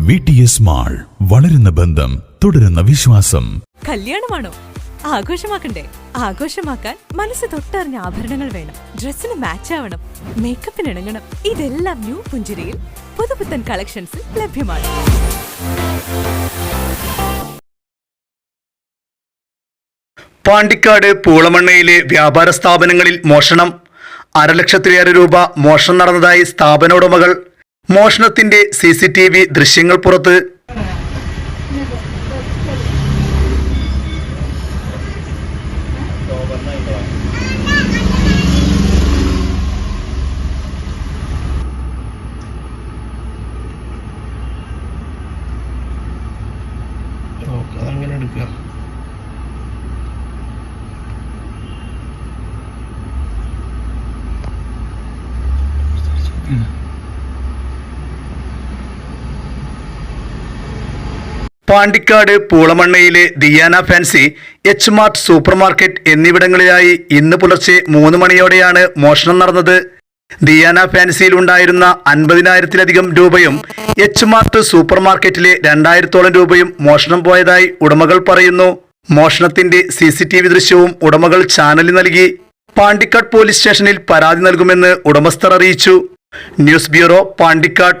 V T S mall വളരുന്ന ബന്ധം തുടരുന്ന വിശ്വാസം. കല്യാണമാണോ? ആഘോഷമാക്കണ്ടേ? ആഘോഷമാക്കാൻ മനസ്സ് തൊട്ടറിഞ്ഞ ആഭരണങ്ങൾ വേണം. ഡ്രസ്സിന് മാച്ച് ആവണം. മേക്കപ്പിന് ഇണങ്ങണം. ഇതെല്ലാം ന്യൂ പുഞ്ചിരിയിൽ പുതുപുത്തൻ കളക്ഷൻസിൽ ലഭ്യമാണ്. പാണ്ടിക്കാട് പൂളമണ്ണയിലെ വ്യാപാര സ്ഥാപനങ്ങളിൽ മോഷണം. അരലക്ഷത്തിലേറെ രൂപ മോഷണം നടന്നതായി സ്ഥാപന ഉടമകൾ മോഷണത്തിന്റെ സി സി ടി വി ദൃശ്യങ്ങൾ പുറത്ത് Mm-hmm. എടുക്കുക Pandikkad പൂളമണ്ണയിലെ Diyana fancy H mart super market എന്നിവിടങ്ങളിലായി ഇന്ന് പുലർച്ചെ മൂന്ന് മണിയോടെയാണ് മോഷണം നടന്നത്. ദിയാന ഫാൻസിയിൽ ഉണ്ടായിരുന്ന അൻപതിനായിരത്തിലധികം രൂപയും എച്ച് മാർട്ട് സൂപ്പർ മാർക്കറ്റിലെ രണ്ടായിരത്തോളം രൂപയും മോഷണം പോയതായി ഉടമകൾ പറയുന്നു. മോഷണത്തിന്റെ സി സി ടി വി ദൃശ്യവും ഉടമകൾ ചാനലിൽ നൽകി. പാണ്ടിക്കാട് പോലീസ് സ്റ്റേഷനിൽ പരാതി നൽകുമെന്ന് ഉടമസ്ഥർ അറിയിച്ചു. News bureau Pandikkad.